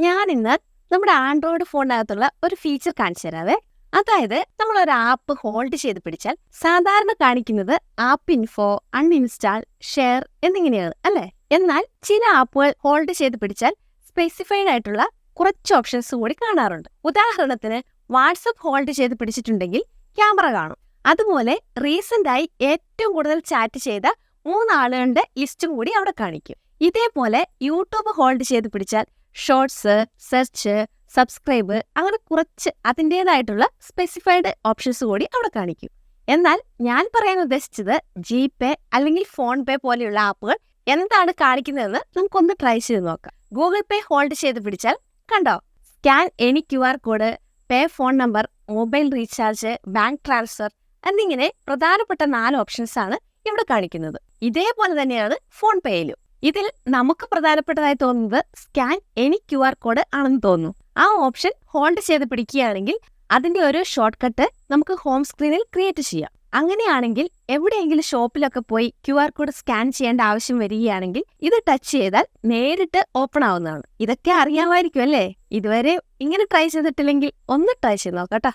ഞാൻ ഇന്ന് നമ്മുടെ ആൻഡ്രോയിഡ് ഫോണിനകത്തുള്ള ഒരു ഫീച്ചർ കാണിച്ചു തരാവേ. അതായത് നമ്മൾ ഒരു ആപ്പ് ഹോൾഡ് ചെയ്ത് പിടിച്ചാൽ സാധാരണ കാണിക്കുന്നത് ആപ്പ് ഇൻഫോ അൺഇൻസ്റ്റാൾ ഷെയർ എന്നിങ്ങനെയാണ് അല്ലേ? എന്നാൽ ചില ആപ്പുകൾ ഹോൾഡ് ചെയ്ത് പിടിച്ചാൽ സ്പെസിഫൈഡ് ആയിട്ടുള്ള കുറച്ച് ഓപ്ഷൻസ് കൂടി കാണാറുണ്ട്. ഉദാഹരണത്തിന് വാട്സപ്പ് ഹോൾഡ് ചെയ്ത് പിടിച്ചിട്ടുണ്ടെങ്കിൽ ക്യാമറ കാണും. അതുപോലെ റീസെന്റ് ആയി ഏറ്റവും കൂടുതൽ ചാറ്റ് ചെയ്ത മൂന്നാളുകളുടെ ലിസ്റ്റും കൂടി അവിടെ കാണിക്കും. ഇതേപോലെ യൂട്യൂബ് ഹോൾഡ് ചെയ്ത് പിടിച്ചാൽ ഷോർട്സ് സെർച്ച് സബ്സ്ക്രൈബ് അങ്ങനെ കുറച്ച് അതിന്റെതായിട്ടുള്ള സ്പെസിഫൈഡ് ഓപ്ഷൻസ് കൂടി അവിടെ കാണിക്കും. എന്നാൽ ഞാൻ പറയാൻ ഉദ്ദേശിച്ചത് ജി പേ അല്ലെങ്കിൽ ഫോൺ പേ പോലെയുള്ള ആപ്പുകൾ എന്താണ് കാണിക്കുന്നതെന്ന് നമുക്കൊന്ന് ട്രൈ ചെയ്ത് നോക്കാം. ഗൂഗിൾ പേ ഹോൾഡ് ചെയ്ത് പിടിച്ചാൽ കണ്ടോ? Scan any Q R code pay phone number mobile recharge bank transfer എന്നിങ്ങനെ പ്രധാനപ്പെട്ട നാല് ഓപ്ഷൻസ് ആണ് ഇവിടെ കാണിക്കുന്നത്. ഇതേപോലെ തന്നെയാണ് ഫോൺ പേയിലും ഇതിൽ നമുക്ക് പ്രധാനപ്പെട്ടതായി തോന്നുന്നത് scan any Q R code ആണെന്ന് തോന്നുന്നു. ആ ഓപ്ഷൻ ഹോൾഡ് ചെയ്ത് പിടിക്കുകയാണെങ്കിൽ അതിന്റെ ഒരു ഷോർട്ട് കട്ട് നമുക്ക് ഹോം സ്ക്രീനിൽ ക്രിയേറ്റ് ചെയ്യാം. അങ്ങനെയാണെങ്കിൽ എവിടെയെങ്കിലും ഷോപ്പിലൊക്കെ പോയി ക്യു ആർ കോഡ് സ്കാൻ ചെയ്യേണ്ട ആവശ്യം വരികയാണെങ്കിൽ ഇത് ടച്ച് ചെയ്താൽ നേരിട്ട് ഓപ്പൺ ആവുന്നതാണ്. ഇതൊക്കെ അറിയാമായിരിക്കും അല്ലേ? ഇതുവരെ ഇങ്ങനെ ട്രൈ ചെയ്തിട്ടില്ലെങ്കിൽ ഒന്ന് ട്രൈ ചെയ്ത് നോക്കട്ടോ